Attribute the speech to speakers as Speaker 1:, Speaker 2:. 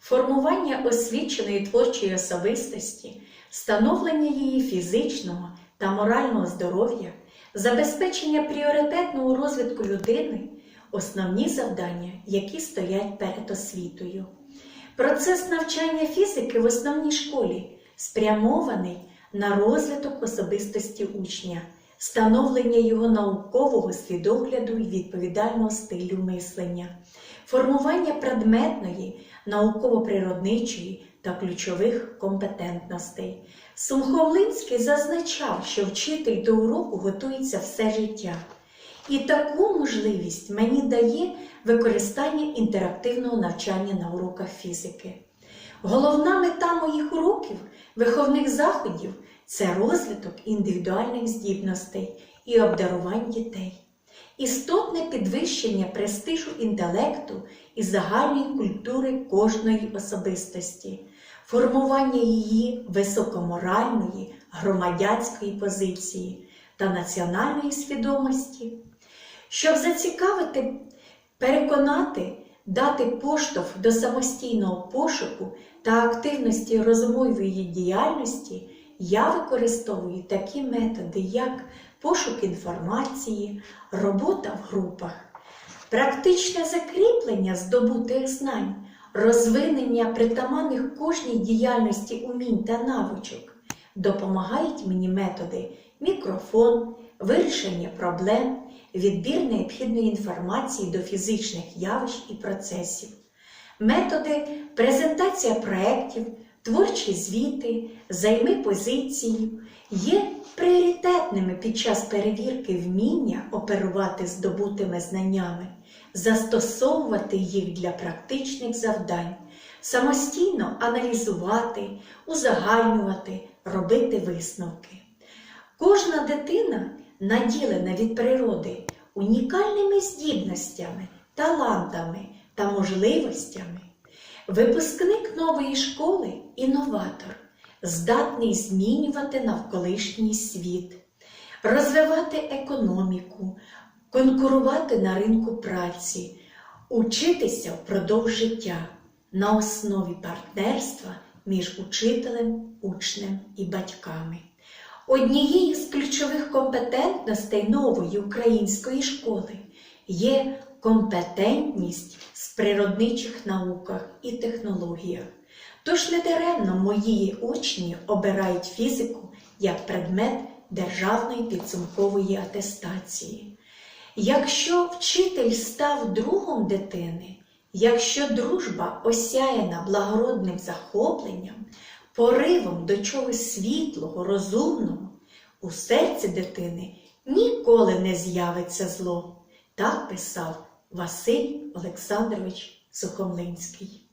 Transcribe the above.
Speaker 1: формування освіченої творчої особистості, становлення її фізичного та морального здоров'я, забезпечення пріоритетного розвитку людини основні завдання, які стоять перед освітою. Процес навчання фізики в основній школі спрямований на розвиток особистості учня, становлення його наукового свідогляду і відповідального стилю мислення, формування предметної, науково-природничої та ключових компетентностей. Сумховлинський зазначав, що вчитель до уроку готується все життя. І таку можливість мені дає використання інтерактивного навчання на уроках фізики. Головна мета моїх уроків, виховних заходів це розвиток індивідуальних здібностей і обдарувань дітей, істотне підвищення престижу інтелекту і загальної культури кожної особистості, формування її високоморальної громадянської позиції та національної свідомості. Щоб зацікавити, переконати, дати поштовх до самостійного пошуку та активності розумової діяльності, я використовую такі методи, як пошук інформації, робота в групах, практичне закріплення здобутих знань, розвинення притаманних кожній діяльності умінь та навичок, допомагають мені методи мікрофон, вирішення проблем, відбір необхідної інформації до фізичних явищ і процесів, методи презентація проєктів, творчі звіти, займи позицію є пріоритетними під час перевірки вміння оперувати здобутими знаннями, застосовувати їх для практичних завдань, самостійно аналізувати, узагальнювати, робити висновки. Кожна дитина наділена від природи унікальними здібностями, талантами та можливостями. Випускник нової школи інноватор, здатний змінювати навколишній світ, розвивати економіку, конкурувати на ринку праці, учитися впродовж життя на основі партнерства між учителем, учнем і батьками. Однією з ключових компетентностей нової української школи є компетентність в природничих науках і технологіях. Тож недаремно мої учні обирають фізику як предмет державної підсумкової атестації. Якщо вчитель став другом дитини, якщо дружба осяяна благородним захопленням, поривом до чогось світлого, розумного, у серці дитини ніколи не з'явиться зло. Так писав Василь Олександрович Сухомлинський.